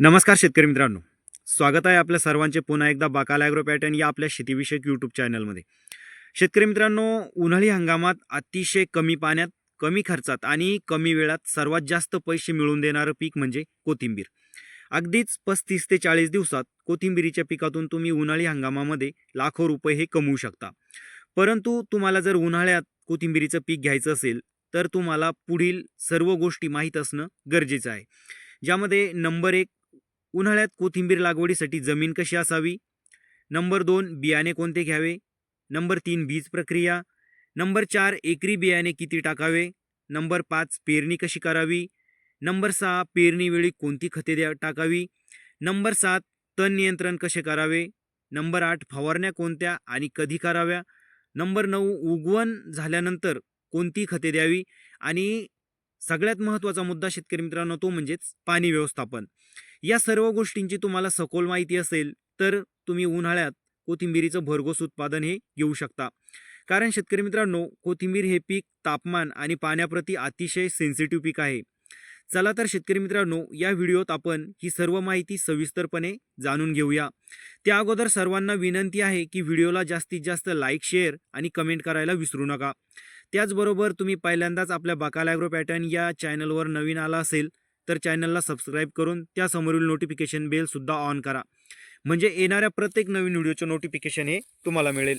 नमस्कार शेतकरी मित्रांनो. स्वागत आहे आपल्या सर्वांचे पुन्हा एकदा बाकाल ॲग्रो पॅटर्न या आपल्या शेतीविषयक यूट्यूब चॅनलमध्ये शेतकरी मित्रांनो उन्हाळी हंगामात अतिशय कमी पाण्यात कमी खर्चात आणि कमी वेळात सर्वात जास्त पैसे मिळवून देणारं पीक म्हणजे कोथिंबीर. अगदीच पस्तीस ते चाळीस दिवसात कोथिंबीरीच्या पिकातून तुम्ही उन्हाळी हंगामामध्ये लाखो रुपये हे कमवू शकता. परंतु तुम्हाला जर उन्हाळ्यात कोथिंबीरीचं पीक घ्यायचं असेल तर तुम्हाला पुढील सर्व गोष्टी माहीत असणं गरजेचं आहे. ज्यामध्ये नंबर एक उन्हाळ्यात कोथिंबीर लागवडीसाठी जमीन कशी असावी? नंबर दोन बियाणे कोणते घ्यावे? नंबर तीन बीज प्रक्रिया. नंबर चार एकरी बियाणे किती टाकावे? नंबर पाच पेरणी कशी करावी? नंबर सहा पेरणीवेळी कोणती खते द्या टाकावी? नंबर सात तण नियंत्रण कसे करावे? नंबर आठ फवारण्या कोणत्या आणि कधी कराव्या? नंबर नऊ उगवण झाल्यानंतर कोणती खते द्यावी? आणि सगळ्यात महत्त्वाचा मुद्दा शेतकरी मित्रांनो तो म्हणजेच पाणी व्यवस्थापन. या सर्व गोष्टींची तुम्हाला सखोल माहिती असेल तर तुम्ही उन्हाळ्यात कोथिंबीरीचं भरघोस उत्पादन हे घेऊ शकता. कारण शेतकरी मित्रांनो कोथिंबीर हे पीक तापमान आणि पाण्याप्रती अतिशय सेन्सिटिव्ह पीक आहे. चला तर शेतकरी मित्रांनो या व्हिडिओत आपण ही सर्व माहिती सविस्तरपणे जाणून घेऊया. त्या अगोदर सर्वांना विनंती आहे की व्हिडिओला जास्तीत जास्त लाईक शेअर आणि कमेंट करायला विसरू नका. त्याचबरोबर तुम्ही पहिल्यांदाच आपल्या बकाल ॲग्रो पॅटर्न या चॅनलवर नवीन आला असेल तर चॅनलला सबस्क्राईब करून त्यासमोरील नोटिफिकेशन बेलसुद्धा ऑन करा. म्हणजे येणाऱ्या प्रत्येक नवीन व्हिडिओचं नोटिफिकेशन हे तुम्हाला मिळेल.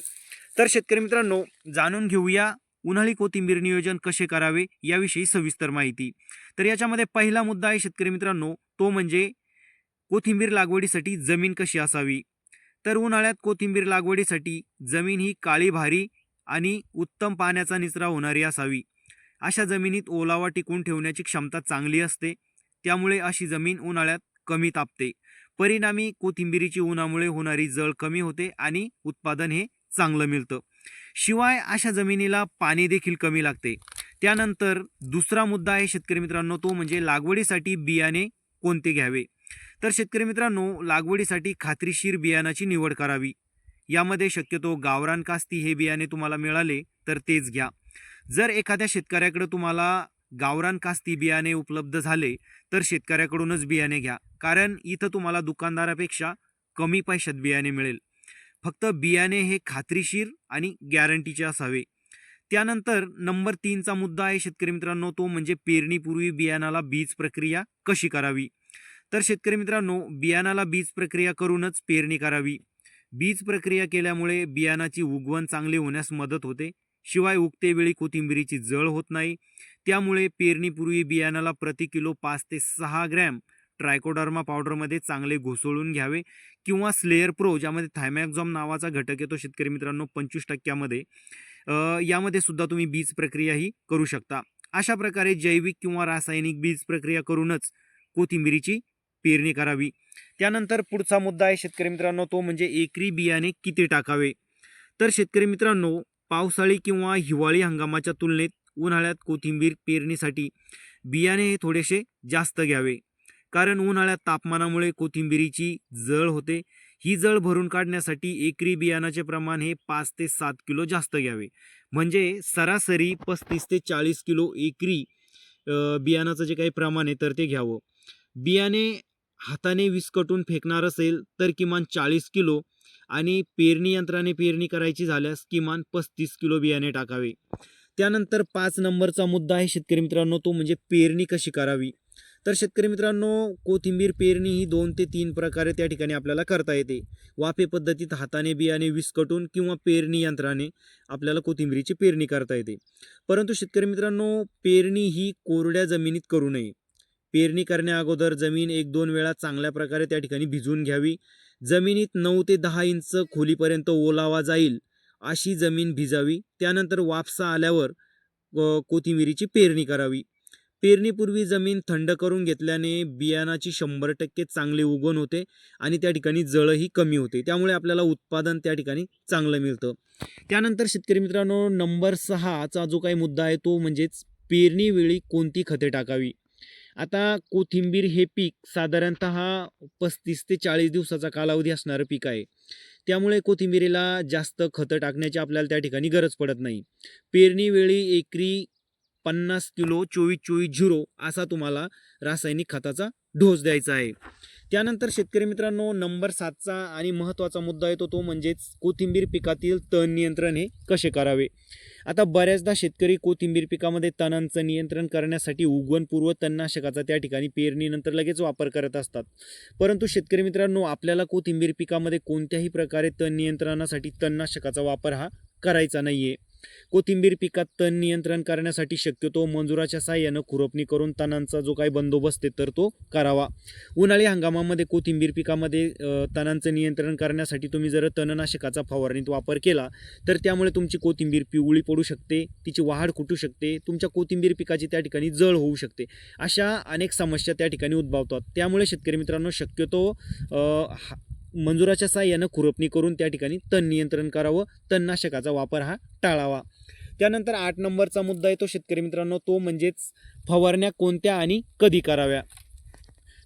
तर शेतकरी मित्रांनो जाणून घेऊया उन्हाळी कोथिंबीर नियोजन कसे करावे याविषयी सविस्तर माहिती. तर याच्यामध्ये पहिला मुद्दा आहे शेतकरी मित्रांनो तो म्हणजे कोथिंबीर लागवडीसाठी जमीन कशी असावी? तर उन्हाळ्यात कोथिंबीर लागवडीसाठी जमीन ही काळी भारी आणि उत्तम पाण्याचा निचरा होणारी असावी. अशा जमिनीत ओलावा टिकून ठेवण्याची क्षमता चांगली असते. त्यामुळे अशी जमीन उन्हाळ्यात कमी तापते. परिणामी कोथिंबिरीची उन्हामुळे होणारी जळ कमी होते आणि उत्पादन हे चांगलं मिळतं. शिवाय अशा जमिनीला पाणी देखील कमी लागते. त्यानंतर दुसरा मुद्दा आहे शेतकरी मित्रांनो तो म्हणजे लागवडीसाठी बियाणे कोणते घ्यावे? तर शेतकरी मित्रांनो लागवडीसाठी खात्रीशीर बियाणाची निवड करावी. यामध्ये शक्यतो गावरान कास्ती हे बियाणे तुम्हाला मिळाले तर तेच घ्या. जर एखाद्या शेतकऱ्याकडे तुम्हाला गावरान कास्ती बियाणे उपलब्ध झाले तर शेतकऱ्याकडूनच बियाणे घ्या. कारण इथं तुम्हाला दुकानदारापेक्षा कमी पैशात बियाणे मिळेल. फक्त बियाणे हे खात्रीशीर आणि गॅरंटीचे असावे. त्यानंतर नंबर तीनचा मुद्दा आहे शेतकरी मित्रांनो तो म्हणजे पेरणीपूर्वी बियाणाला बीज प्रक्रिया कशी करावी? तर शेतकरी मित्रांनो बियाणाला बीज प्रक्रिया करूनच पेरणी करावी. बीज प्रक्रिया केल्यामुळे बियाणाची उगवण चांगली होण्यास मदत होते. शिवाय उगते वेळी कोथिंबिरीची जळ होत नाही. त्यामुळे पेरणीपूर्वी बियाणाला प्रति किलो पाच ते सहा ग्रॅम ट्रायकोडर्मा पावडरमध्ये चांगले घुसळून घ्यावे किंवा स्लेअर प्रो ज्यामध्ये थायमॅक्झॉम नावाचा घटक येतो शेतकरी मित्रांनो पंचवीस टक्क्यामध्ये यामध्ये सुद्धा तुम्ही बीज प्रक्रियाही करू शकता. अशा प्रकारे जैविक किंवा रासायनिक बीज प्रक्रिया करूनच कोथिंबिरीची पेरणी करावी. त्यानंतर पुढचा मुद्दा आहे शेतकरी मित्रांनो तो म्हणजे एकरी बियाणे किती टाकावे? तर शेतकरी मित्रांनो पावसाळी किंवा हिवाळी हंगामाच्या तुलनेत उन्हाळ्यात कोथिंबीर पेरणीसाठी बियाणे हे थोडेसे जास्त घ्यावे. कारण उन्हाळ्यात तापमानामुळे कोथिंबिरीची जळ होते. ही जळ भरून काढण्यासाठी एकरी बियाणाचे प्रमाण हे पाच ते सात किलो जास्त घ्यावे. म्हणजे सरासरी पस्तीस ते चाळीस किलो एकरी बियाणाचं जे काही प्रमाण आहे तर ते घ्यावं. बियाणे हाताने विस्कटून फेकणार असेल तर किमान चाळीस किलो आणि पेरणी यंत्राने पेरणी करायची झाल्यास किमान पस्तीस किलो बियाणे टाकावे. त्यानंतर पाच नंबरचा मुद्दा आहे शेतकरी मित्रांनो तो म्हणजे पेरणी कशी करावी? तर शेतकरी मित्रांनो कोथिंबीर पेरणी ही दोन ते तीन प्रकारे त्या ठिकाणी आपल्याला करता येते. वाफे पद्धतीत हाताने बियाणे विस्कटून किंवा पेरणी यंत्राने आपल्याला कोथिंबीरीची पेरणी करता येते. परंतु शेतकरी मित्रांनो पेरणी ही कोरड्या जमिनीत करू नये. पेरणी करण्याअगोदर जमीन एक दोन वेळा चांगल्या प्रकारे त्या ठिकाणी भिजवून घ्यावी. जमिनीत नऊ ते दहा इंच खोलीपर्यंत ओलावा जाईल अशी जमीन भिजावी. त्यानंतर वापसा आल्यावर कोथिंबिरीची पेरणी करावी. पेरणीपूर्वी जमीन थंड करून घेतल्याने बियाणाची शंभर टक्के चांगली उगवण होते आणि त्या ठिकाणी जळही कमी होते. त्यामुळे आपल्याला उत्पादन त्या ठिकाणी चांगलं मिळतं. त्यानंतर शेतकरी मित्रांनो नंबर सहाचा जो काही मुद्दा आहे तो म्हणजेच पेरणीवेळी कोणती खते टाकावी? आता कोथिंबीर हे पीक साधारणत पस्तीस ते चाळीस दिवसाचा कालावधी असणारं पीक आहे. त्यामुळे कोथिंबीरीला जास्त खतं टाकण्याची आपल्याला त्या ठिकाणी गरज पडत नाही. पेरणीवेळी एकरी पन्नास किलो चोवीस चोवीस झिरो असा तुम्हाला रासायनिक खताचा डोस द्यायचा आहे. त्यानंतर शेतकरी मित्रांनो नंबर सातचा आणि महत्त्वाचा मुद्दा येतो तो म्हणजेच कोथिंबीर पिकातील तण नियंत्रण हे कसे करावे? आता बऱ्याचदा शेतकरी कोथिंबीर पिकामध्ये तणांचं नियंत्रण करण्यासाठी उगवणपूर्व तणनाशकाचा त्या ठिकाणी पेरणीनंतर लगेच वापर करत असतात. परंतु शेतकरी मित्रांनो आपल्याला कोथिंबीर पिकामध्ये कोणत्याही प्रकारे तण नियंत्रणासाठी तणनाशकाचा वापर हा करायचा नाही आहे कोथिंबीर पिकात तण नियंत्रण करण्यासाठी शक्यतो मंजुराच्या साह्यानं खुरपणी करून तणांचा जो काही बंदोबस्त आहे तर तो करावा. उन्हाळी हंगामामध्ये कोथिंबीर पिकामध्ये तणांचं नियंत्रण करण्यासाठी तुम्ही जर तणनाशकाचा फवारणीत वापर केला तर त्यामुळे तुमची कोथिंबीर पिवळी पडू शकते तिची वाढ कुटू शकते तुमच्या कोथिंबीर पिकाची त्या ठिकाणी जळ होऊ शकते. अशा अनेक समस्या त्या ठिकाणी उद्भवतात. त्यामुळे शेतकरी मित्रांनो शक्यतो हा- मंजुराच्या साह्यानं खुरपणी करून त्या ठिकाणी तण नियंत्रण करावं तणनाशकाचा वापर हा टाळावा. त्यानंतर आठ नंबरचा मुद्दा येतो शेतकरी मित्रांनो तो म्हणजेच फवारण्या कोणत्या आणि कधी कराव्या?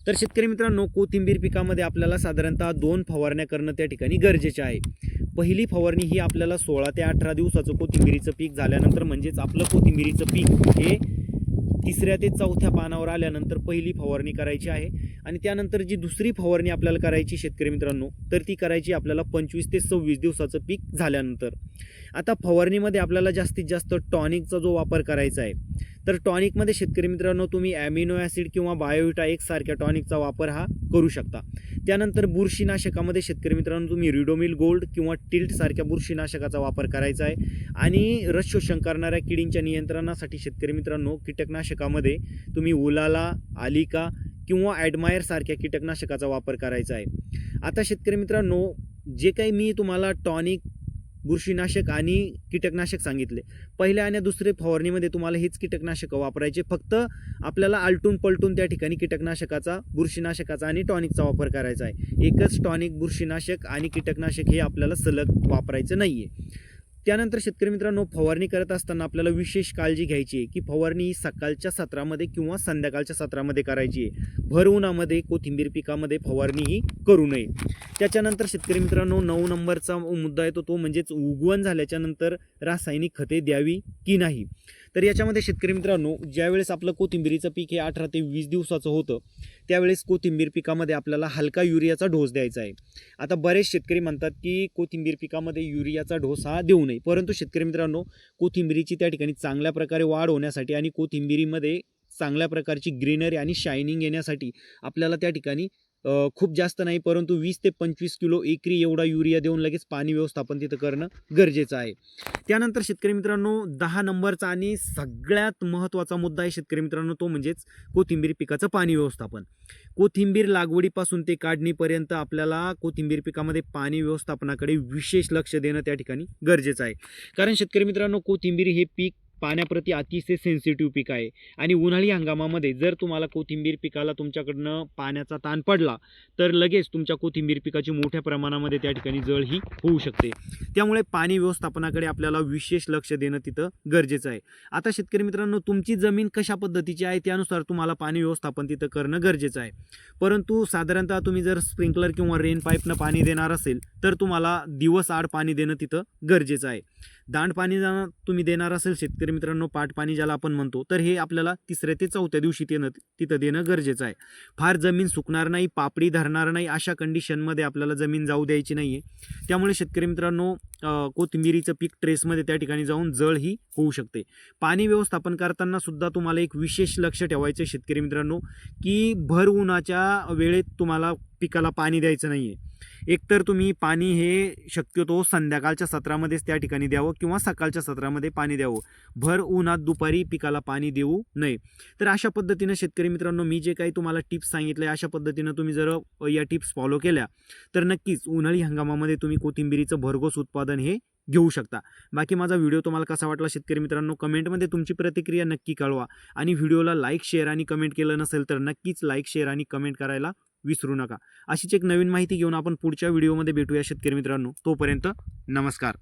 तर शेतकरी मित्रांनो कोथिंबीर पिकामध्ये आपल्याला साधारणतः दोन फवारण्या करणं त्या ठिकाणी गरजेचे आहे. पहिली फवारणी ही आपल्याला सोळा ते अठरा दिवसाचं कोथिंबीरीचं पीक झाल्यानंतर म्हणजेच आपलं कोथिंबीरीचं पीक हे तिसऱ्या ते चौथ्या पानावर आल्यानंतर पहिली फवारणी करायची आहे. आणि त्यानंतर जी दुसरी फवारणी आपल्याला करायची शेतकरी मित्रांनो तर ती करायची आपल्याला पंचवीस ते सव्वीस दिवसाचं पीक झाल्यानंतर. आता फवारणीमध्ये आपल्याला जास्तीत जास्त टॉनिकचा जो वापर करायचा आहे तर टॉनिकमध्ये शेतकरी मित्रांनो तुम्ही ॲमिनो ॲसिड किंवा बायोविटा एकसारख्या टॉनिकचा वापर हा करू शकता. त्यानंतर बुरशीनाशकामध्ये शेतकरी मित्रांनो तुम्ही रिडोमिल गोल्ड किंवा टिल्टसारख्या बुरशीनाशकाचा वापर करायचा आहे. आणि रस शोषण करणाऱ्या किडींच्या नियंत्रणासाठी शेतकरी मित्रांनो कीटकनाशकामध्ये तुम्ही उलाला आलिका किंवा ॲडमायरसारख्या कीटकनाशकाचा वापर करायचा आहे. आता शेतकरी मित्रांनो जे काही मी तुम्हाला टॉनिक बुरशीनाशक आणि कीटकनाशक सांगितले. पहिल्या आणि दुसऱ्या फवारणीमध्ये तुम्हाला हेच कीटकनाशकं वापरायचे. फक्त आपल्याला आलटून पलटून त्या ठिकाणी कीटकनाशकाचा बुरशीनाशकाचा आणि टॉनिकचा वापर करायचा आहे. एकच टॉनिक बुरशीनाशक आणि कीटकनाशक हे आपल्याला सलग वापरायचं नाही आहे त्यानंतर शेतकरी मित्रांनो फवारणी करत असताना आपल्याला विशेष काळजी घ्यायची आहे की फवारणी ही सकाळच्या सत्रामध्ये किंवा संध्याकाळच्या सत्रामध्ये करायची आहे. भर उन्हामध्ये कोथिंबीर पिकामध्ये फवारणी ही करू नये. त्याच्यानंतर शेतकरी मित्रांनो नऊ नंबरचा मुद्दा येतो तो म्हणजेच उगवण झाल्याच्यानंतर रासायनिक खते द्यावी की नाही? तर याच्यामध्ये शेतकरी मित्रांनो ज्यावेळेस आपलं कोथिंबीरीचं पीक हे अठरा ते वीस दिवसाचं होतं त्यावेळेस कोथिंबीर पिकामध्ये आपल्याला हलका युरियाचा डोस द्यायचा आहे. आता बरेच शेतकरी म्हणतात की कोथिंबीर पिकामध्ये युरियाचा डोस हा देऊ नये परंतु शेतकरी मित्रांनो कोथिंबीरीची त्या ठिकाणी चांगल्या प्रकारे वाढ होण्यासाठी आणि कोथिंबीरीमध्ये चांगल्या प्रकारची ग्रीनरी आणि शायनिंग येण्यासाठी आपल्याला त्या ठिकाणी खूप जास्त नाही परंतु वीस ते पंचवीस किलो एकरी एवढा युरिया देऊन लगेच पाणी व्यवस्थापन तिथं करणं गरजेचं आहे. त्यानंतर शेतकरी मित्रांनो दहा नंबरचा आणि सगळ्यात महत्त्वाचा मुद्दा आहे शेतकरी मित्रांनो तो म्हणजेच कोथिंबीर पिकाचं पाणी व्यवस्थापन. कोथिंबीर लागवडीपासून ते काढणीपर्यंत आपल्याला कोथिंबीर पिकामध्ये पाणी व्यवस्थापनाकडे विशेष लक्ष देणं त्या ठिकाणी गरजेचं आहे. कारण शेतकरी मित्रांनो कोथिंबीर हे पीक पाण्याप्रती अतिशय सेन्सिटिव्ह पीक आहे. आणि उन्हाळी हंगामामध्ये जर तुम्हाला कोथिंबीर पिकाला तुमच्याकडनं पाण्याचा ताण पडला तर लगेच तुमच्या कोथिंबीर पिकाची मोठ्या प्रमाणामध्ये त्या ठिकाणी जळ ही होऊ शकते. त्यामुळे पाणी व्यवस्थापनाकडे आपल्याला विशेष लक्ष देणं तिथं गरजेचं आहे. आता शेतकरी मित्रांनो तुमची जमीन कशा पद्धतीची आहे त्यानुसार तुम्हाला पाणी व्यवस्थापन तिथं करणं गरजेचं आहे. परंतु साधारणतः तुम्ही जर स्प्रिंकलर किंवा रेन पाईपनं पाणी देणार असेल तर तुम्हाला दिवस आड पाणी देणं तिथं गरजेचं आहे. दांडपाणी जर तुम्ही देणार असेल शेतकरी मित्रांनो पाटपाणी ज्याला आपण म्हणतो तर हे आपल्याला तिसऱ्या ते चौथ्या दिवशी देणं तिथं देणं गरजेचं आहे. फार जमीन सुकणार नाही पापडी धरणार नाही अशा कंडिशनमध्ये आपल्याला जमीन जाऊ द्यायची नाही आहे त्यामुळे शेतकरी मित्रांनो कोथिंबिरीचं पीक ट्रेसमध्ये त्या ठिकाणी जाऊन जळ ही होऊ शकते. पाणी व्यवस्थापन करताना सुद्धा तुम्हाला एक विशेष लक्ष ठेवायचं आहे शेतकरी मित्रांनो की भर उन्हाच्या वेळेत तुम्हाला पिकाला पाणी द्यायचं नाही आहे एकतर तुम्ही पाणी हे शक्यतो संध्याकाळच्या सत्रामध्येच त्या ठिकाणी द्यावं किंवा सकाळच्या सत्रामध्ये पाणी द्यावं. भर उन्हात दुपारी पिकाला पाणी देऊ नये. तर अशा पद्धतीनं शेतकरी मित्रांनो मी जे काही तुम्हाला टिप्स सांगितले अशा पद्धतीनं तुम्ही जर या टिप्स फॉलो केल्या तर नक्कीच उन्हाळी हंगामामध्ये तुम्ही कोथिंबिरीचं भरघोस उत्पादन हे घेऊ शकता. बाकी माझा व्हिडिओ तुम्हाला कसा वाटला शेतकरी मित्रांनो कमेंटमध्ये तुमची प्रतिक्रिया नक्की कळवा. आणि व्हिडिओला लाईक शेअर आणि कमेंट केलं नसेल तर नक्कीच लाईक शेअर आणि कमेंट करायला विसरू नका. अशीच एक नवीन माहिती घेऊन आपण पुढच्या व्हिडिओमध्ये भेटूया शेतकरी मित्रांनो. तोपर्यंत नमस्कार.